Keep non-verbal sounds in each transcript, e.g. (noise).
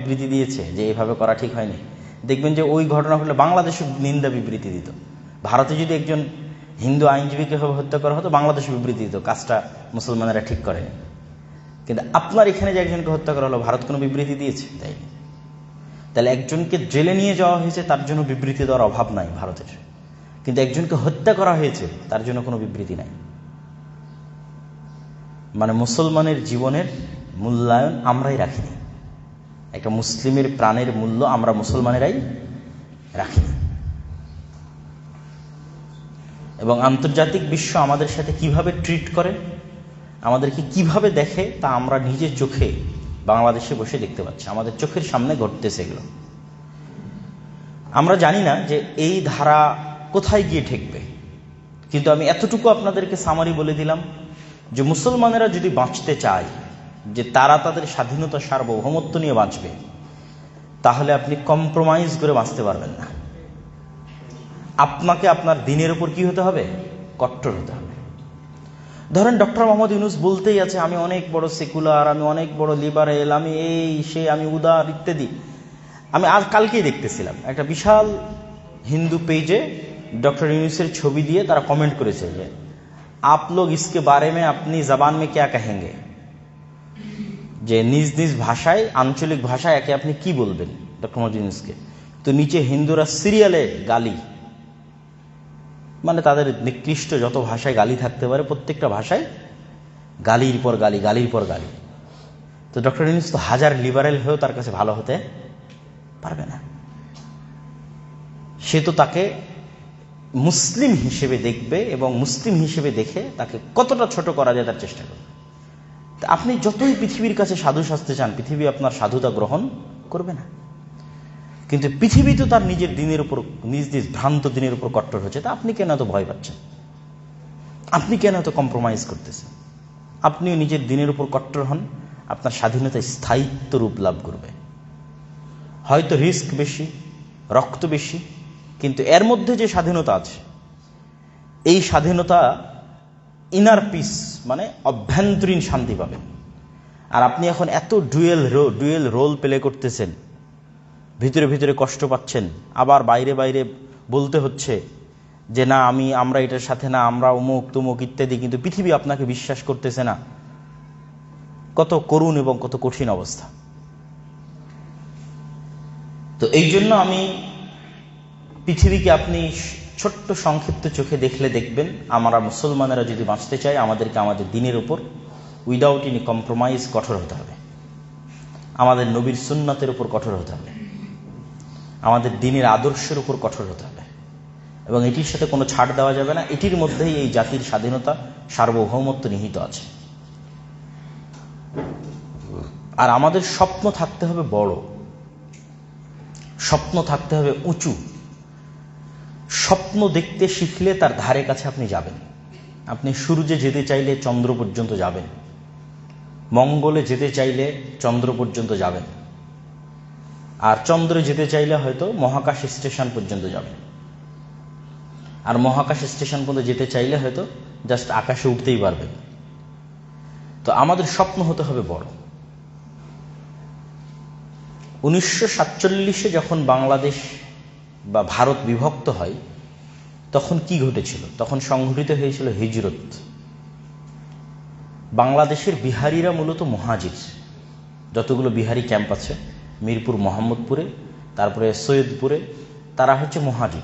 বিবৃতি দিয়েছে যে এইভাবে করা ঠিক হয়নি। দেখবেন যে ওই ঘটনা হলে বাংলাদেশে নিন্দা বিবৃতি দিত। ভারতে যদি একজন হিন্দু আইনজীবীকে হত্যা করা হতো, বাংলাদেশে বিবৃতি দিত, কাজটা মুসলমানেরা ঠিক করেনি। কিন্তু আপনার এখানে যে একজনকে হত্যা করা হলো, ভারত কোনো বিবৃতি দিয়েছে? তাই তাহলে একজনকে জেলে নিয়ে যাওয়া হয়েছে, তার জন্য বিবৃতি দেওয়ার অভাব নাই ভারতের। কিন্তু একজনকে হত্যা করা হয়েছে, তার জন্য কোনো বিবৃতি নাই। মানে মুসলমানের জীবনের মূল্যায়ন আমরাই রাখিনি। একটা মুসলিমের প্রাণের মূল্য আমরা মুসলমানেরাই রাখি। এবং আন্তর্জাতিক বিশ্ব আমাদের সাথে কীভাবে ট্রিট করে, আমাদেরকে কীভাবে দেখে, তা আমরা নিজের চোখে বাংলাদেশে বসে দেখতে পাচ্ছি। আমাদের চোখের সামনে ঘটতেছে এগুলো। আমরা জানি না যে এই ধারা কোথায় গিয়ে ঠেকবে। কিন্তু আমি এতটুকু আপনাদেরকে সামারি বলে দিলাম যে মুসলমানেরা যদি বাঁচতে চায় যে তারা তাদের স্বাধীনতা সার্বভৌমত্ব নিয়ে বাঁচবে, তাহলে আপনি কম্প্রোমাইজ করে বাঁচতে পারবেন না। আপনাকে আপনার দিনের উপর কি হতে হবে? কট্টর হতে হবে। ধরেন ডক্টর মোহাম্মদ ইউনুস বলতেই আছে, আমি অনেক বড় সেকুলার, আমি অনেক বড় লিবারেল, আমি এই, সে, আমি উদার ইত্যাদি। আমি আজ কালকেই দেখতেছিলাম, একটা বিশাল হিন্দু পেজে ডক্টর ইউনুসের ছবি দিয়ে তারা কমেন্ট করেছে যে, আপ ইসকে বারে মে আপনি জবান মে ক্যা কহেঙ্গে? যে নিজ নিজ ভাষায়, আঞ্চলিক ভাষায় একে আপনি কি বলবেন, ডক্টর ইউনুসকে? তো নিচে হিন্দুরা সিরিয়ালে গালি। মানে তাদের নিকৃষ্ট যত ভাষায় গালি থাকতে পারে, প্রত্যেকটা ভাষায় গালির পর গালি, গালির পর গালি। তো ডক্টর ইউনুস তো হাজার লিবারেল হয়েও তার কাছে ভালো হতে পারবে না। সে তো তাকে মুসলিম হিসেবে দেখবে এবং মুসলিম হিসেবে দেখে তাকে কতটা ছোট করা যায় তার চেষ্টা করবে। আপনি যতই পৃথিবীর কাছে সাধু সাজতে চান পৃথিবী আপনার সাধুতা গ্রহণ করবে না। কিন্তু পৃথিবী তো তার নিজের দিনের উপর, নিজ নিজ ভ্রান্ত দিনের উপর কট্টর হচ্ছে, তা আপনি কেন এত ভয় পাচ্ছেন? আপনি কেন এত কম্প্রোমাইজ করতেছেন? আপনিও নিজের দিনের উপর কট্টর হন, আপনার স্বাধীনতা স্থায়িত্ব রূপ লাভ করবে। হয়তো রিস্ক বেশি, রক্ত বেশি, কিন্তু এর মধ্যে যে স্বাধীনতা আছে, এই স্বাধীনতা ইনার পিস মানে অভ্যন্তরীণ শান্তি পাবেন আর আপনি এখন এত dual role, dual role play করতেছেন, ভিতরে ভিতরে কষ্ট পাচ্ছেন, আবার বাইরে বাইরে বলতে হচ্ছে যে, না, আমি, আমরা এটার সাথে না, আমরা অমুক তুমুক ইত্যাদি। কিন্তু পৃথিবী আপনাকে বিশ্বাস করতেছে না। কত করুণ এবং কত কঠিন অবস্থা। তো এই জন্য আমি পৃথিবীকে আপনি ছোট্ট সংক্ষিপ্ত চোখে দেখলে দেখবেন, আমরা মুসলমানেরা যদি বাঁচতে চাই, আমাদেরকে আমাদের দিনের উপর উইদাউট ইনি কম্প্রোমাইজ কঠোর হতে হবে। আমাদের নবীর সুন্নতের উপর কঠোর হতে হবে। আমাদের দিনের আদর্শের উপর কঠোর হতে হবে। এবং এটির সাথে কোনো ছাড় দেওয়া যাবে না। এটির মধ্যেই এই জাতির স্বাধীনতা সার্বভৌমত্ব নিহিত আছে। আর আমাদের স্বপ্ন থাকতে হবে বড়। স্বপ্ন থাকতে হবে উঁচু। স্বপ্ন দেখতে শিখলে তার ধারে কাছে আপনি যাবেন। আপনি সূর্যে যেতে চাইলে চন্দ্র পর্যন্ত যাবেন। মঙ্গলে যেতে চাইলে চন্দ্র পর্যন্ত যাবেন। আর চন্দ্রে যেতে চাইলে হয়তো মহাকাশ স্টেশন পর্যন্ত যাবেন। আর মহাকাশ স্টেশন পর্যন্ত যেতে চাইলে হয়তো জাস্ট আকাশে উঠতেই পারবেন। তো আমাদের স্বপ্ন হতে হবে বড়। উনিশশো সাতচল্লিশে যখন বাংলাদেশ বা ভারত বিভক্ত হয়, তখন কি ঘটেছিল? তখন সংঘটিত হয়েছিল হিজরত। বাংলাদেশের বিহারিরা মূলত মহাজির। যতগুলো বিহারি ক্যাম্প আছে, মিরপুর, মোহাম্মদপুরে, তারপরে সৈয়দপুরে, তারা হচ্ছে মহাজির।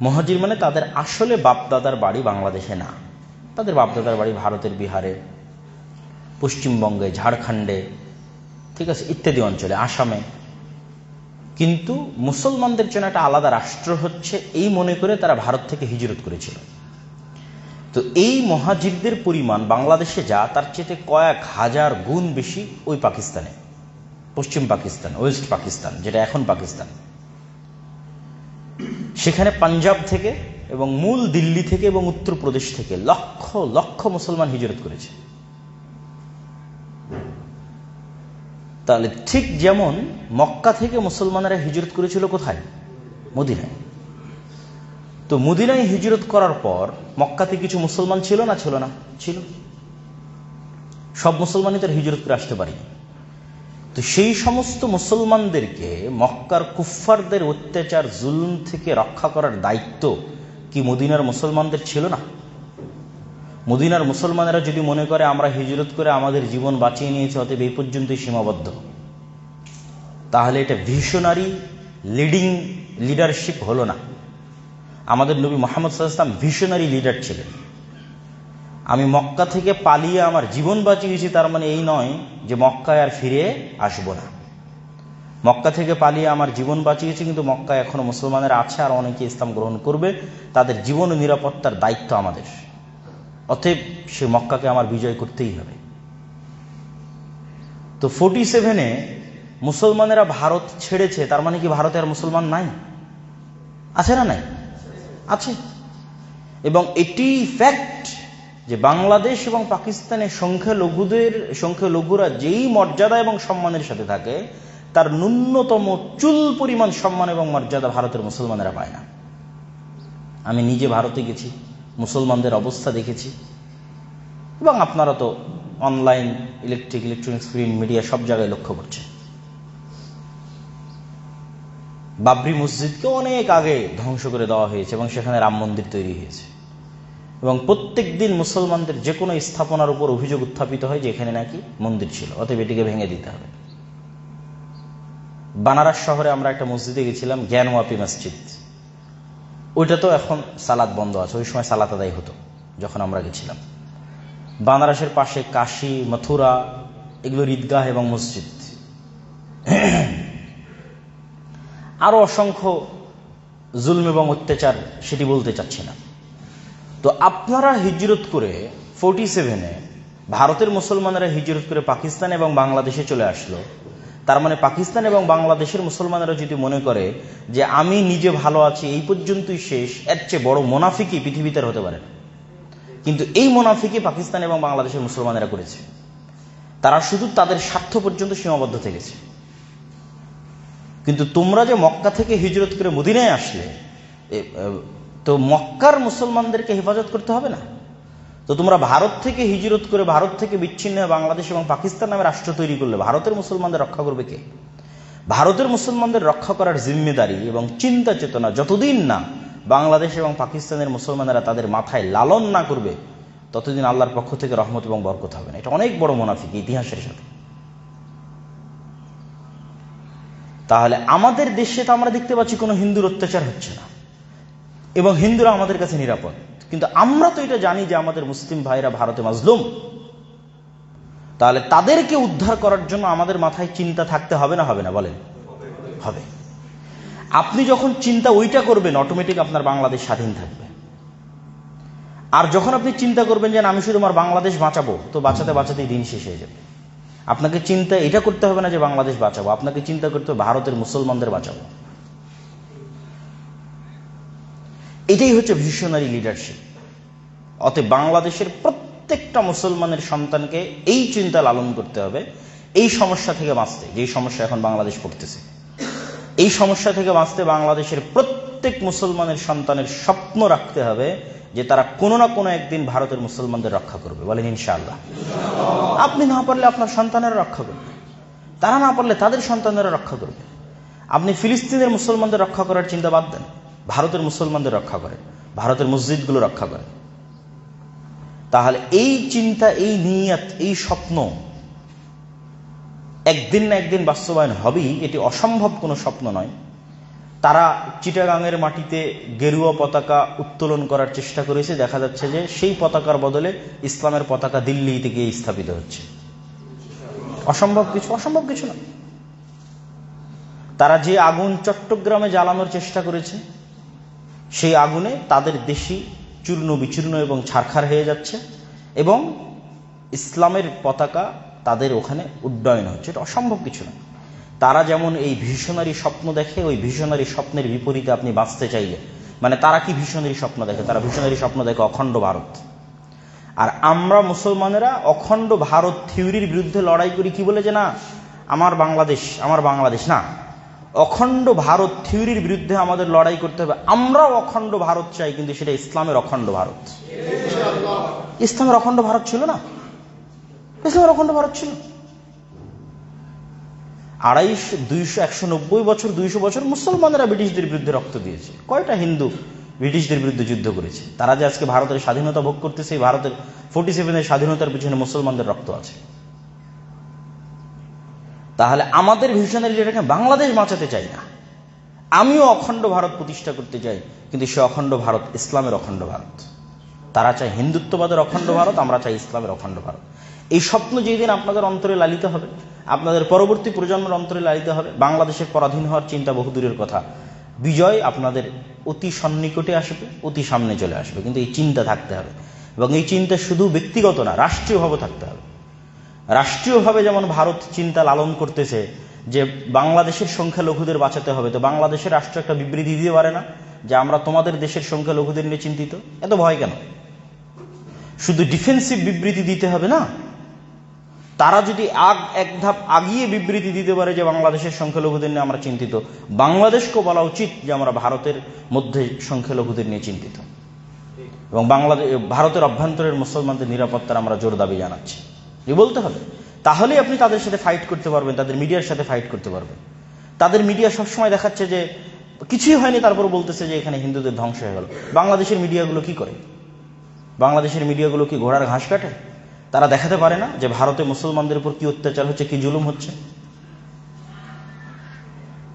মহাজির মানে তাদের আসলে বাপদাদার বাড়ি বাংলাদেশে না। তাদের বাপদাদার বাড়ি ভারতের বিহারে, পশ্চিমবঙ্গে, ঝাড়খণ্ডে, ঠিক আছে, ইত্যাদি অঞ্চলে, আসামে। কিন্তু মুসলমানদের জন্য একটা আলাদা রাষ্ট্র হচ্ছে, এই মনে করে তারা ভারত থেকে হিজরত করেছিল। তো এই মহাজিরদের পরিমাণ বাংলাদেশে যা, তার চেয়ে কয়েক হাজার গুণ বেশি ওই পাকিস্তানে। পশ্চিম পাকিস্তান, ওয়েস্ট পাকিস্তান, যেটা এখন পাকিস্তান। সেখানে পাঞ্জাব থেকে এবং মূল দিল্লি থেকে এবং উত্তরপ্রদেশ থেকে লক্ষ লক্ষ মুসলমান হিজরত করেছে। তাহলে ঠিক যেমন মক্কা থেকে মুসলমানেরা হিজরত করেছিল কোথায়? মদিনায়। তো মদিনায় হিজরত করার পর মক্কাতে কিছু মুসলমান ছিল না ছিল না? ছিল। সব মুসলমানই তার হিজরত করে আসতে পারি তো তো সেই সমস্ত মুসলমানদেরকে মক্কার কুফফারদের অত্যাচার, জুলুম থেকে রক্ষা করার দায়িত্ব কি মদিনার মুসলমানদের ছিল না? মদিনার মুসলমানেরা যদি মনে করে আমরা হিজরত করে আমাদের জীবন বাঁচিয়ে নিয়েছে, অতএব এই পর্যন্তই সীমাবদ্ধ। তাহলে এটা ভিশনারি লিডিং লিডারশিপ হলো না। আমাদের নবী মোহাম্মদ সাল্লাম ভিশনারি লিডার ছিলেন। আমি মক্কা থেকে পালিয়ে আমার জীবন বাঁচিয়েছি, তার মানে এই নয় যে মক্কায় আর ফিরে আসব না। মক্কা থেকে পালিয়ে আমার জীবন বাঁচিয়েছি, কিন্তু মক্কায় এখনও মুসলমানের আছে আর অনেকে ইসলাম গ্রহণ করবে। তাদের জীবন নিরাপত্তার দায়িত্ব আমাদের। অতএব সে মক্কাকে আমার বিজয় করতেই হবে। তো ফোর্টি সেভেনে মুসলমানেরা ভারত ছেড়েছে, তার মানে কি ভারতে আর মুসলমান নাই? আছে না নাই? আছে। এবং এটি ফ্যাক্ট যে বাংলাদেশ এবং পাকিস্তানের সংখ্যালঘুদের, সংখ্যালঘুরা যেই মর্যাদা এবং সম্মানের সাথে থাকে, তার ন্যূনতম চুল পরিমাণ সম্মান এবং মর্যাদা ভারতের মুসলমানেরা পায় না। আমি নিজে ভারতে গেছি। মুসলমানদের অবস্থা দেখেছি। এবং আপনারা তো online electric electronics print media সব জায়গায় লক্ষ্য করছেন। বাবরি মসজিদকে অনেক আগে ধ্বংস করে দেওয়া হয়েছে এবং সেখানে রাম মন্দির তৈরি হয়েছে। এবং প্রত্যেক দিন মুসলমানদের যে কোনো স্থাপনার উপর অভিযোগ উত্থাপিত হয় যে এখানে নাকি মন্দির ছিল, অতএব এটিকে ভেঙে দিতে হবে। বানারস শহরে আমরা একটা মসজিদে গেছিলাম, জ্ঞানওয়াপি মসজিদ। ওইটা তো এখন সালাদ বন্ধ আছে, ওই সময় সালাত আদায় হতো, যখন আমরা গেছিলাম। বানারসের পাশে কাশী, মথুরা, এগুলো ঈদগাহ এবং মসজিদ। আরও অসংখ্য জুলম এবং অত্যাচার সেটি বলতে চাচ্ছি না। তো আপনারা হিজরত করে ফোর্টি সেভেনে ভারতের মুসলমানেরা হিজরত করে পাকিস্তান এবং বাংলাদেশে চলে আসলো তার মানে পাকিস্তান এবং বাংলাদেশের মুসলমানেরা যদি মনে করে যে আমি নিজে ভালো আছি, এই পর্যন্তই শেষ, এর চেয়ে বড় মোনাফিকই পৃথিবীতে হতে পারে কিন্তু এই মোনাফিকই পাকিস্তান এবং বাংলাদেশের মুসলমানেরা করেছে। তারা শুধু তাদের স্বার্থ পর্যন্ত সীমাবদ্ধ থেকেছে। কিন্তু তোমরা যে মক্কা থেকে হিজরত করে মদিনায় আসলে তো মক্কার মুসলমানদেরকে হেফাজত করতে হবে না? তো তোমরা ভারত থেকে হিজরত করে ভারত থেকে বিচ্ছিন্ন হয়ে বাংলাদেশ এবং পাকিস্তান নামে রাষ্ট্র তৈরি করলে ভারতের মুসলমানদের রক্ষা করবে কে? ভারতের মুসলমানদের রক্ষা করার জিম্মেদারি এবং চিন্তা চেতনা যতদিন না বাংলাদেশ এবং পাকিস্তানের মুসলমানেরা তাদের মাথায় লালন না করবে, ততদিন আল্লাহর পক্ষ থেকে রহমত এবং বরকত হবে না। এটা অনেক বড় মোনাফিক ইতিহাসের সাথে। তাহলে আমাদের দেশে তো আমরা দেখতে পাচ্ছি কোনো হিন্দুর অত্যাচার হচ্ছে না এবং হিন্দুরা আমাদের কাছে নিরাপদ। কিন্তু আমরা তো এটা জানি যে আমাদের মুসলিম ভাইরা ভারতে মাজলুম। তাহলে তাদেরকে উদ্ধার করার জন্য আমাদের মাথায় চিন্তা থাকতে হবে না হবে না, বলেন? হবে। আপনি যখন চিন্তা ওইটা করবেন অটোমেটিক আপনার বাংলাদেশ স্বাধীন থাকবে। আর যখন আপনি চিন্তা করবেন যে আমি শুধু আমার বাংলাদেশ বাঁচাবো, তো বাঁচাতে বাঁচাতেই দিন শেষ হয়ে যাবে। আপনাকে চিন্তা, এটা করতে হবে না যে বাংলাদেশ বাঁচাবো, আপনাকে চিন্তা করতে হবে ভারতের মুসলমানদের বাঁচাবো। এটাই হচ্ছে ভিশনারি লিডারশিপ অতএব বাংলাদেশের প্রত্যেকটা মুসলমানের সন্তানকে এই চিন্তা লালন করতে হবে, এই সমস্যা থেকে বাঁচতে যেই সমস্যা এখন বাংলাদেশ পড়তেছে এই সমস্যা থেকে বাঁচতে বাংলাদেশের প্রত্যেক মুসলমানের সন্তানের স্বপ্ন রাখতে হবে যে তারা কোনো না কোনো একদিন ভারতের মুসলমানদের রক্ষা করবে। বলেন ইনশাআল্লাহ। আপনি না পারলে আপনার সন্তানেরা রক্ষা করবে। তারা না পারলে তাদের সন্তানেরা রক্ষা করবে। আপনি ফিলিস্তিনের মুসলমানদের রক্ষা করার চিন্তা বাদ দেন। ভারতের মুসলমানদের রক্ষা করে, ভারতের মসজিদগুলো রক্ষা করে। তাহলে এই চিন্তা, এই নিয়াত, এই স্বপ্ন একদিন না একদিন বাস্তবায়ন হবেই, এটি অসম্ভব কোনো স্বপ্ন নয়। তারা চিটাগাংয়ের মাটিতে গেরুয়া পতাকা উত্তোলন করার চেষ্টা করেছে, দেখা যাচ্ছে যে সেই পতাকার বদলে ইসলামের পতাকা দিল্লিতে গিয়ে স্থাপিত হচ্ছে। অসম্ভব কিছু অসম্ভব কিছু না। তারা যে আগুন চট্টগ্রামে জ্বালানোর চেষ্টা করেছে সেই আগুনে তাদের দেশি চূর্ণ বিচূর্ণ এবং ছারখার হয়ে যাচ্ছে এবং ইসলামের পতাকা তাদের ওখানে উড্ডয়ন হচ্ছে। এটা অসম্ভব কিছু না। তারা যেমন এই ভীষণারী স্বপ্ন দেখে, ওই ভীষণারী স্বপ্নের বিপরীতে আপনি বাঁচতে চাইলে। মানে তারা কি ভীষণারী স্বপ্ন দেখে? তারা ভীষণারী স্বপ্ন দেখে অখণ্ড ভারত। আর আমরা মুসলমানেরা অখণ্ড ভারত থিওরির বিরুদ্ধে লড়াই করি কি বলে যে না, আমার বাংলাদেশ আমার বাংলাদেশ না। অখণ্ড ভারত থিওরির বিরুদ্ধে আমাদের লড়াই করতে হবে। আমরাও অখণ্ড ভারত চাই, কিন্তু সেটা ইসলামের অখণ্ড ভারত। ইসলামের অখণ্ড ভারত ছিল না? ইসলামের অখণ্ড ভারত ছিল। আড়াইশো, দুইশো, একশো নব্বই বছর, দুইশো বছর মুসলমানেরা ব্রিটিশদের বিরুদ্ধে রক্ত দিয়েছে। কয়টা হিন্দু ব্রিটিশদের বিরুদ্ধে যুদ্ধ করেছে? তারা যে আজকে ভারতের স্বাধীনতা ভোগ করতেছে, এই ভারতের ফোর্টি সেভেনের স্বাধীনতার পিছনে মুসলমানদের রক্ত আছে। তাহলে আমাদের ভিশনারি লিডারকে বাংলাদেশ বাঁচাতে চাই না। আমিও অখণ্ড ভারত প্রতিষ্ঠা করতে চাই, কিন্তু সে অখণ্ড ভারত ইসলামের অখণ্ড ভারত। তারা চায় হিন্দুত্ববাদের অখণ্ড ভারত, আমরা চাই ইসলামের অখণ্ড ভারত। এই স্বপ্ন যেই দিন আপনাদের অন্তরে লালিত হবে, আপনাদের পরবর্তী প্রজন্মের অন্তরে লালিত হবে, বাংলাদেশের পরাধীন হওয়ার চিন্তা বহুদূরের কথা, বিজয় আপনাদের অতি সন্নিকটে আসবে, অতি সামনে চলে আসবে। কিন্তু এই চিন্তা থাকতে হবে। এবং এই চিন্তা শুধু ব্যক্তিগত না, রাষ্ট্রীয়ভাবে থাকতে হবে। রাষ্ট্রীয়ভাবে যেমন ভারত চিন্তা লালন করতেছে যে বাংলাদেশের সংখ্যালঘুদের বাঁচাতে হবে, তো বাংলাদেশের রাষ্ট্র একটা বিবৃতি দিতে পারে না যে আমরা তোমাদের দেশের সংখ্যালঘুদের নিয়ে চিন্তিত? এত ভয় কেন? শুধু ডিফেন্সিভ বিবৃতি দিতে হবে না? তারা যদি আগ, এক ধাপ আগিয়ে বিবৃতি দিতে পারে যে বাংলাদেশের সংখ্যালঘুদের নিয়ে আমরা চিন্তিত, বাংলাদেশকেও বলা উচিত যে আমরা ভারতের মধ্যে সংখ্যালঘুদের নিয়ে চিন্তিত। এবং বাংলাদেশ ভারতের অভ্যন্তরের মুসলমানদের নিরাপত্তার আমরা জোর দাবি জানাচ্ছি। বলতে হবে। তাহলেই আপনি তাদের সাথে ফাইট করতে পারবেন, তাদের মিডিয়ার সাথে ফাইট করতে পারবেন। তাদের মিডিয়া সবসময় দেখাচ্ছে যে কিছুই হয়নি, তারপর বলতেছে যে এখানে হিন্দুদের ধ্বংস হয়ে গেল। বাংলাদেশের মিডিয়াগুলো কি করে? বাংলাদেশের মিডিয়াগুলো কি ঘোড়ার ঘাস কাটে? তারা দেখাতে পারে না যে ভারতে মুসলমানদের উপর কি অত্যাচার হচ্ছে, কি জুলুম হচ্ছে?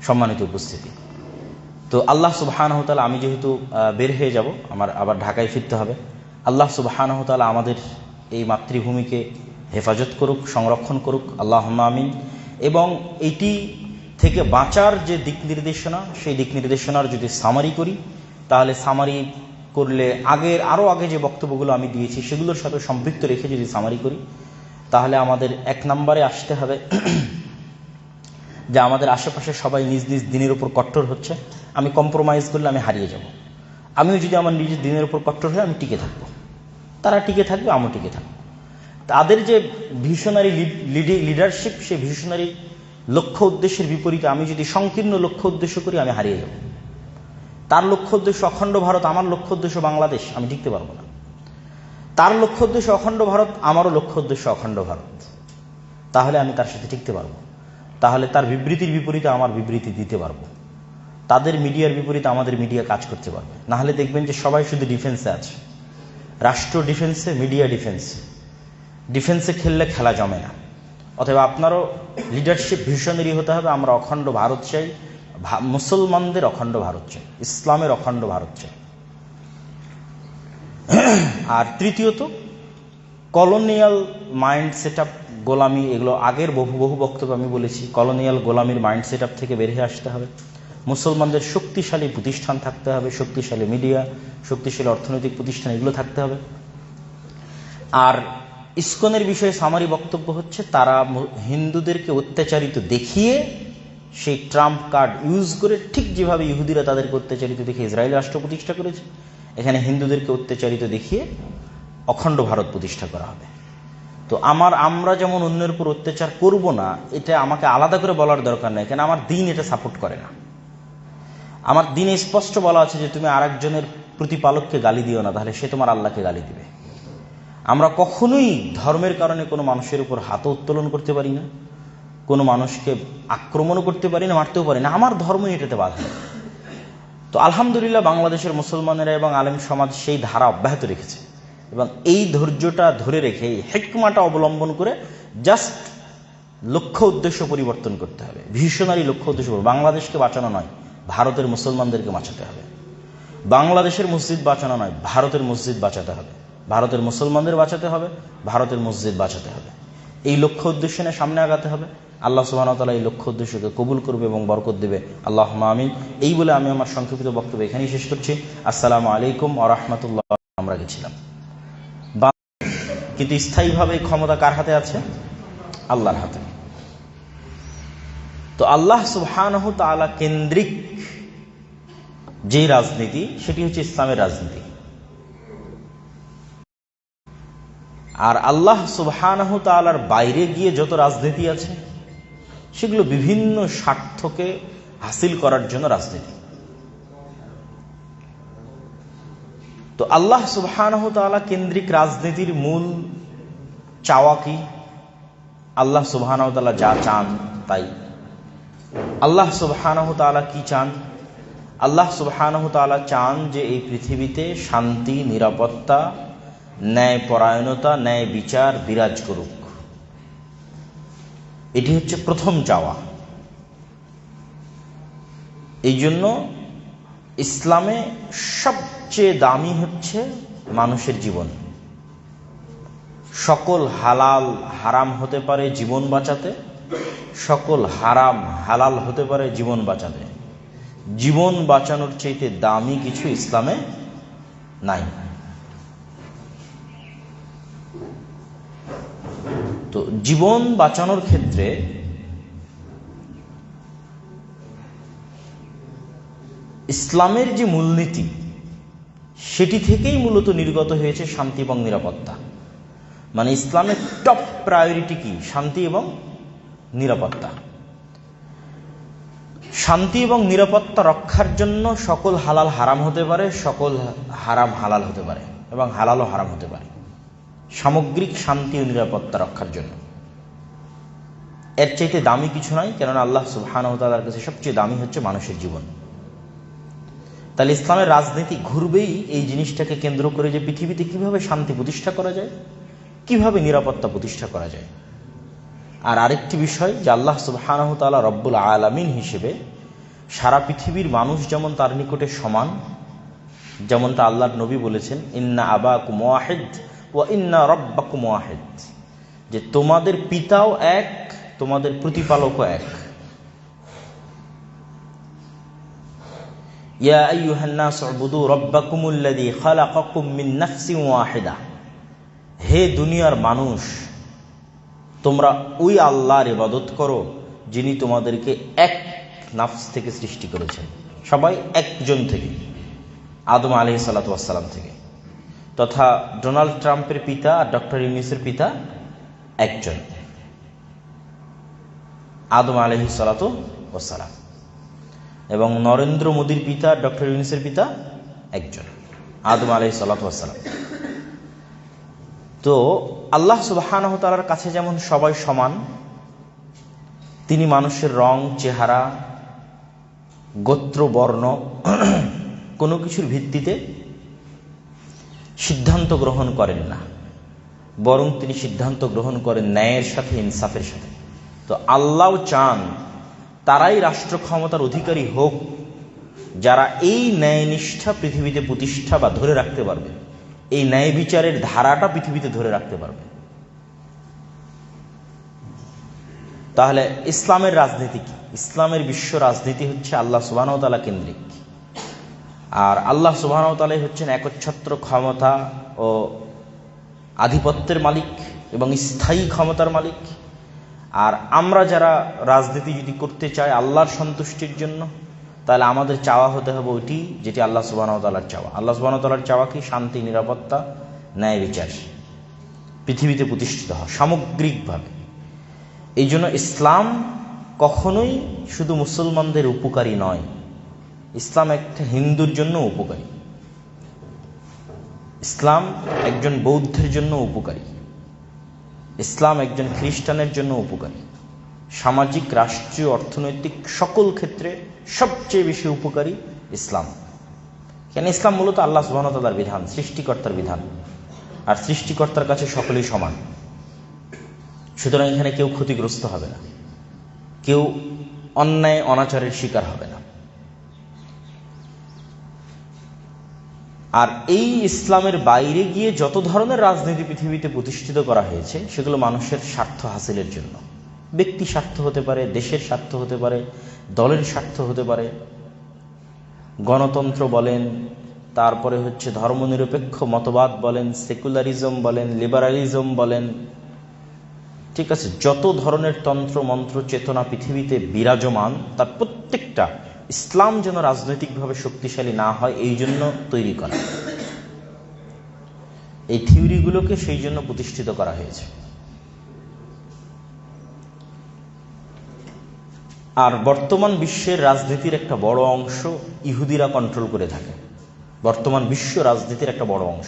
সম্মানিত উপস্থিতি। তো আল্লাহ সুবাহানহতালা আমি যেহেতু বের হয়ে যাব, আমার আবার ঢাকায় ফিরতে হবে। আল্লাহ সুবাহানহতালা আমাদের এই মাতৃভূমিকে হেফাজত করুক, সংরক্ষণ করুক আল্লাহ আমিন। এবং এটি থেকে বাঁচার যে দিক নির্দেশনা, সেই দিক নির্দেশনার যদি সামারি করি, তাহলে সামারি করলে আগের আরও আগে যে বক্তব্যগুলো আমি দিয়েছি, সেগুলোর সাথে সম্পৃক্ত রেখে যদি সামারি করি, তাহলে আমাদের এক নম্বরে আসতে হবে (clears throat) যে আমাদের আশেপাশে সবাই নিজ নিজ দিনের উপর কট্টর হচ্ছে। আমি কম্প্রোমাইজ করলে আমি হারিয়ে যাব। আমিও যদি আমার নিজের দিনের উপর কট্টর হয়ে আমি টিকে থাকব। তারা টিকে থাকবে, আমিও টিকে থাকব। তাদের যে ভিশনারি লিডারশিপ সেই ভিশনারি লক্ষ্য উদ্দেশ্যের বিপরীতে আমি যদি সংকীর্ণ লক্ষ্য উদ্দেশ্য করি, আমি হারিয়ে যাব। তার লক্ষ্য উদ্দেশ্য অখণ্ড ভারত, আমার লক্ষ্য উদ্দেশ্য বাংলাদেশ, আমি টিকতে পারব না। তার লক্ষ্য উদ্দেশ্য অখণ্ড ভারত, আমারও লক্ষ্য উদ্দেশ্য অখণ্ড ভারত। তাহলে আমি তার সাথে টিকতে পারব। তাহলে তার বিবৃতির বিপরীতে আমার বিবৃতি দিতে পারব। তাদের মিডিয়ার বিপরীতে আমাদের মিডিয়া কাজ করতে পারবে। না হলে দেখবেন যে সবাই শুধু ডিফেন্সে আছে। রাষ্ট্র ডিফেন্সে মিডিয়া ডিফেন্সে ডিফেন্সে খেললে খেলা জমে না। অথবা আপনারও লিডারশিপ ভিশনারি হতে হবে। আমরা অখণ্ড ভারত চাই। মুসলমানদের অখণ্ড ভারত চাই। ইসলামের অখণ্ড ভারত চাই। আর তৃতীয়ত, কলোনিয়াল মাইন্ড সেট গোলামি, এগুলো আগের বহু বহু বক্তব্য আমি বলেছি। কলোনিয়াল গোলামির মাইন্ড সেট থেকে বেরিয়ে আসতে হবে। মুসলমানদের শক্তিশালী প্রতিষ্ঠান থাকতে হবে। শক্তিশালী মিডিয়া, শক্তিশালী অর্থনৈতিক প্রতিষ্ঠান, এগুলো থাকতে হবে। আর ইস্কনের বিষয়ে সামারি বক্তব্য হচ্ছে, তারা হিন্দুদেরকে অত্যাচারিত দেখিয়ে সেই ট্রাম্প কার্ড ইউজ করে ঠিক যেভাবে ইহুদিরা তাদেরকে অত্যাচারিত দেখে ইসরায়েল রাষ্ট্র প্রতিষ্ঠা করেছে, এখানে হিন্দুদেরকে অত্যাচারিত দেখিয়ে অখণ্ড ভারত প্রতিষ্ঠা করা হবে। তো আমার, আমরা যেমন অন্যের উপর অত্যাচার করব না, এটা আমাকে আলাদা করে বলার দরকার নেই, কেন আমার দিন এটা সাপোর্ট করে না। আমার দিনে স্পষ্ট বলা আছে যে তুমি আরেকজনের প্রতিপালককে গালি দিও না, তাহলে সে তোমার আল্লাহকে গালি দিবে। আমরা কখনোই ধর্মের কারণে কোনো মানুষের উপর হাত উত্তোলন করতে পারি না, কোনো মানুষকে আক্রমণও করতে পারি না, মারতেও পারি না। আমার ধর্মই এটাতে বাধা। তো আলহামদুলিল্লাহ বাংলাদেশের মুসলমানেরা এবং আলেম সমাজ সেই ধারা অব্যাহত রেখেছে এবং এই ধৈর্যটা ধরে রেখে, এই হেকমাটা অবলম্বন করে জাস্ট লক্ষ্য উদ্দেশ্য পরিবর্তন করতে হবে। ভীষণারি লক্ষ্য উদ্দেশ্য বাংলাদেশকে বাঁচানো নয়, ভারতের মুসলমানদেরকে বাঁচাতে হবে। বাংলাদেশের মসজিদ বাঁচানো নয়, ভারতের মসজিদ বাঁচাতে হবে। ভারতের মুসলমানদের বাঁচাতে হবে, ভারতের মসজিদ বাঁচাতে হবে। এই লক্ষ্য উদ্দেশ্য নিয়ে সামনে আগাতে হবে। আল্লাহ সুবাহতালা এই লক্ষ্য উদ্দেশ্যকে কবুল করবে এবং বরকত দেবে। আল্লাহ আমিন। এই বলে আমি আমার সংক্ষিপ্ত বক্তব্য এখানেই শেষ করছি। আসসালামু আলাইকুম আ রহমতুল্লাহ। আমরা গেছিলাম। কিন্তু স্থায়ীভাবে ক্ষমতা কার হাতে আছে? আল্লাহর হাতে। তো আল্লাহ সুবহানহ তাআলা কেন্দ্রিক যে রাজনীতি, সেটি হচ্ছে ইসলামের রাজনীতি। আর আল্লাহ সুবহানহ তাআলার বাইরে গিয়ে যত রাজনীতি আছে, সেগুলো বিভিন্ন স্বার্থকে হাসিল করার জন্য রাজনীতি। তো আল্লাহ সুবহানহ তাআলা কেন্দ্রিক রাজনীতির মূল চাওয়া কি? আল্লাহ সুবহানহ তাআলা যা চান তাই। আল্লাহ সুবহানাহু তাআলা কি চান? আল্লাহ সুবহানাহু তাআলা চান যে এই পৃথিবীতে শান্তি, নিরাপত্তা ন্যায় পরায়ণতা, ন্যায় বিচার বিরাজ করুক। এটি হচ্ছে প্রথম চাওয়া। এই জন্য ইসলামে সবচেয়ে দামি হচ্ছে মানুষের জীবন। সকল হালাল হারাম হতে পারে জীবন বাঁচাতে, সকল হারাম হালাল হতে পারে জীবন বাঁচাতে। জীবন বাঁচানোর চাইতে দামি কিছু ইসলামে নাই। তো জীবন বাঁচানোর ক্ষেত্রে ইসলামের যে মূলনীতি, সেটি থেকেই মূলত নির্গত হয়েছে শান্তি এবং নিরাপত্তা। মানে ইসলামের টপ প্রায়োরিটি কি? শান্তি এবং নিরাপত্তা। শান্তি এবং নিরাপত্তা রক্ষার জন্য সকল হালাল হারাম হতে পারে, সকল হারাম হালাল হতে পারে এবং হালালও হারাম হতে পারে। সামগ্রিক শান্তি ও নিরাপত্তা রক্ষার জন্য। এর চাইতে দামি কিছু নয় কেননা আল্লাহ সুবাহানতালার কাছে সবচেয়ে দামি হচ্ছে মানুষের জীবন। তাহলে ইসলামের রাজনীতি ঘুরবেই এই জিনিসটাকে কেন্দ্র করে যে পৃথিবীতে কীভাবে শান্তি প্রতিষ্ঠা করা যায়, কীভাবে নিরাপত্তা প্রতিষ্ঠা করা যায়। আর আরেকটি বিষয়, যে আল্লাহ সুবাহানহ তালা রব্বুল আলামিন হিসেবে সারা পৃথিবীর মানুষ যেমন তার নিকটে সমান, যেমনটা আল্লাহর নবী বলেছেন, ইন্না আবা কুমোয়াহেদ ও ইন্না রব্বা কুমোয়াহেদ যে তোমাদের পিতাও এক, তোমাদের প্রতিপালকও এক। ইয়া হে দুনিয়ার মানুষ, তোমরা ওই আল্লাহর ইবাদত করো, যিনি তোমাদেরকে এক নাফস থেকে সৃষ্টি করেছেন। সবাই একজন থেকে। আদম আলহি থেকে। তথা ডোনাল্ড ট্রাম্পের পিতা আর ডক্টর ইউনিসের পিতা একজন। আদম আলহি সালাত ওসালাম এবং নরেন্দ্র মোদীর পিতা, ডক্টর ইউনিসের পিতা একজন। আদম আলহি সালাত ওসালাম তো আল্লাহ সুবাহানহতালার কাছে যেমন সবাই সমান, তিনি মানুষের রং, চেহারা, গোত্র, বর্ণ, (clears throat) কোনো কিছুর ভিত্তিতে সিদ্ধান্ত গ্রহণ করেন না। বরং তিনি সিদ্ধান্ত গ্রহণ করেন ন্যায়ের সাথে, ইনসাফের সাথে। তো আল্লাহ চান তারাই রাষ্ট্র ক্ষমতার অধিকারী হোক, যারা এই ন্যায়নিষ্ঠা পৃথিবীতে প্রতিষ্ঠা বা ধরে রাখতে পারবে। এই ন্যায় বিচারের ধারাটা পৃথিবীতে ধরে রাখতে পারবে। তাহলে ইসলামের রাজনীতি কি? ইসলামের বিশ্ব রাজনীতি হচ্ছে আল্লাহ সুবাহতালা কেন্দ্রিক। আর আল্লাহ সুবাহতালাই হচ্ছেন একচ্ছত্র ক্ষমতা ও আধিপত্যের মালিক এবং স্থায়ী ক্ষমতার মালিক। আর আমরা যারা রাজনীতি যদি করতে চাই আল্লাহর সন্তুষ্টির জন্য, তাহলে আমাদের চাওয়া হতে হবে ওইটি যেটি আল্লাহ সুবাহতালার চাওয়া। আল্লাহ সুবাহতালার চাওয়া কি? শান্তি, নিরাপত্তা, ন্যায় বিচার। পৃথিবীতে প্রতিষ্ঠিত হওয়া, সামগ্রিকভাবে। এই জন্য ইসলাম কখনোই শুধু মুসলমানদের উপকারী নয় ইসলাম একটা হিন্দুর জন্য উপকারী। ইসলাম একজন বৌদ্ধের জন্য উপকারী। ইসলাম একজন খ্রিস্টানের জন্য উপকারী। সামাজিক, রাষ্ট্রীয়, অর্থনৈতিক সকল ক্ষেত্রে সবচেয়ে বেশি উপকারী ইসলাম। কেন ইসলাম মূলত আল্লাহ সুবাহতালার বিধান, সৃষ্টিকর্তার বিধান। আর সৃষ্টিকর্তার কাছে সকলেই সমান। সুতরাং এখানে কেউ ক্ষতিগ্রস্ত হবে না। কেউ অন্যায়, অনাচারের শিকার হবে না। আর এই ইসলামের বাইরে গিয়ে যত ধরনের রাজনীতি পৃথিবীতে প্রতিষ্ঠিত করা হয়েছে, সেগুলো মানুষের স্বার্থ হাসিলের জন্য। ব্যক্তি স্বার্থ হতে পারে, দেশের স্বার্থ হতে পারে, দলের স্বার্থ হতে পারে। গণতন্ত্র বলেন, তারপরে হচ্ছে ধর্মনিরপেক্ষ মতবাদ বলেন, সেকুলারিজম বলেন, লিবারালিজম বলেন। ঠিক আছে, যত ধরনের তন্ত্র, মন্ত্র, চেতনা পৃথিবীতে বিরাজমান, তার প্রত্যেকটা ইসলাম যেন রাজনৈতিকভাবে শক্তিশালী না হয়, এই জন্য তৈরি করা। এই থিওরিগুলোকে সেই জন্য প্রতিষ্ঠিত করা হয়েছে। আর বর্তমান বিশ্বের রাজনীতির একটা বড় অংশ ইহুদিরা কন্ট্রোল করে থাকে। বর্তমান বিশ্ব রাজনীতির একটা বড় অংশ।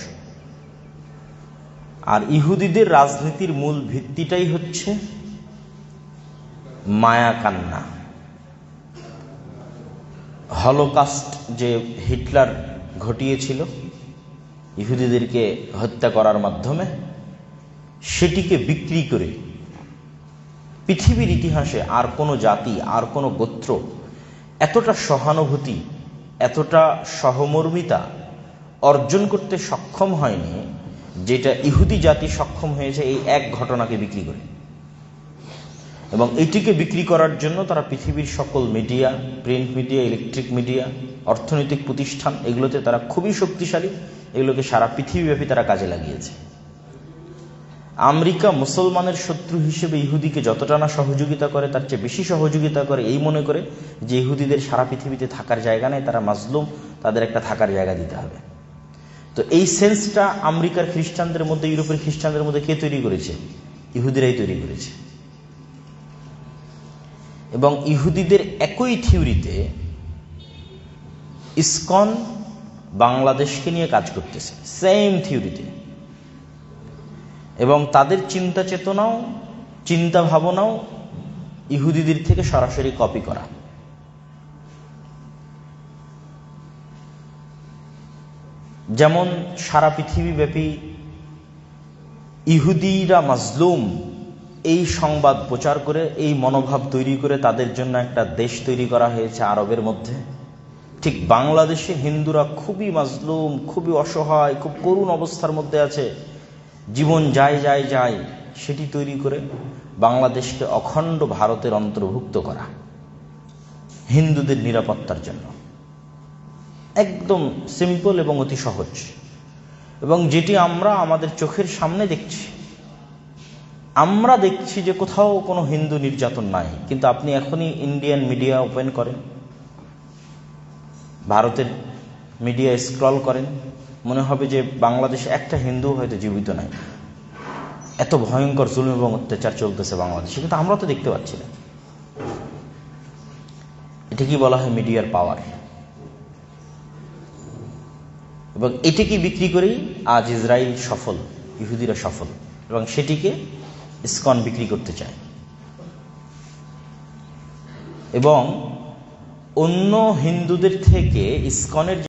আর ইহুদিদের রাজনীতির মূল ভিত্তিটাই হচ্ছে মায়া কান্না। হলোকাস্ট যে হিটলার ঘটিয়েছিল, ইহুদিদেরকে হত্যা করার মাধ্যমে, সেটিকে বিক্রি করে পৃথিবীর ইতিহাসে আর কোনো জাতি, আর কোনো গোত্র এতটা সহানুভূতি, এতটা সহমর্মিতা অর্জন করতে সক্ষম হয়নি, যেটা ইহুদি জাতি সক্ষম হয়েছে এই এক ঘটনাকে বিক্রি করে। এবং এটিকে বিক্রি করার জন্য তারা পৃথিবীর সকল media, print media, electric media, অর্থনৈতিক প্রতিষ্ঠান, এগুলোতে তারা খুবই শক্তিশালী, এগুলোকে সারা পৃথিবীব্যাপী তারা কাজে লাগিয়েছে। আমেরিকা মুসলমানের শত্রু হিসেবে ইহুদিকে যতটা না সহযোগিতা করে, তার চেয়ে বেশি সহযোগিতা করে, এই মনে করে যে ইহুদিদের সারা পৃথিবীতে থাকার জায়গা নেই, তারা মাজলুম, তাদের একটা থাকার জায়গা দিতে হবে। তো এই সেন্সটা আমেরিকার খ্রিস্টানদের মধ্যে, ইউরোপের খ্রিস্টানদের মধ্যে কে তৈরি করেছে? ইহুদিরাই তৈরি করেছে। এবং ইহুদিদের একই থিওরিতে ইসকন বাংলাদেশকে নিয়ে কাজ করতেছে সেম থিওরিতে এবং তাদের চিন্তা চেতনাও, চিন্তা ভাবনাও ইহুদিদের থেকে সরাসরি কপি করা। যেমন সারা পৃথিবীব্যাপী ইহুদিরা মাজলুম এই সংবাদ প্রচার করে, এই মনোভাব তৈরি করে তাদের জন্য একটা দেশ তৈরি করা হয়েছে আরবের মধ্যে। ঠিক বাংলাদেশে হিন্দুরা খুবই মাজলুম, খুবই অসহায়, খুব করুণ অবস্থার মধ্যে আছে। জীবন যায় যায় যায়, সেটি তৈরি করে বাংলাদেশকে অখণ্ড ভারতের অন্তর্ভুক্ত করা। হিন্দুদের নিরাপত্তার জন্য। একদম সিম্পল এবং অতি সহজ। এবং যেটি আমরা আমাদের চোখের সামনে দেখছি আমরা দেখছি যে কোথাও কোনো হিন্দু নির্যাতন নাই, কিন্তু আপনি এখনই ইন্ডিয়ান মিডিয়া ওপেন করেন, ভারতের মিডিয়া স্ক্রল করেন, মনে হবে যে বাংলাদেশে একটা হিন্দু হয়তো জীবিত নাই। এত ভয়ঙ্কর জুলুম এবং অত্যাচার চলতেছে বাংলাদেশে, কিন্তু আমরা তো দেখতে পাচ্ছি না। এটা কি বলা হয় মিডিয়ার পাওয়ার এবং এটিকে বিক্রি করেই আজ ইসরায়েল সফল, ইহুদিরা সফল, এবং সেটিকে ইসকন বিক্রি করতে চায়। এবং অন্য হিন্দুদের থেকে ইসকনের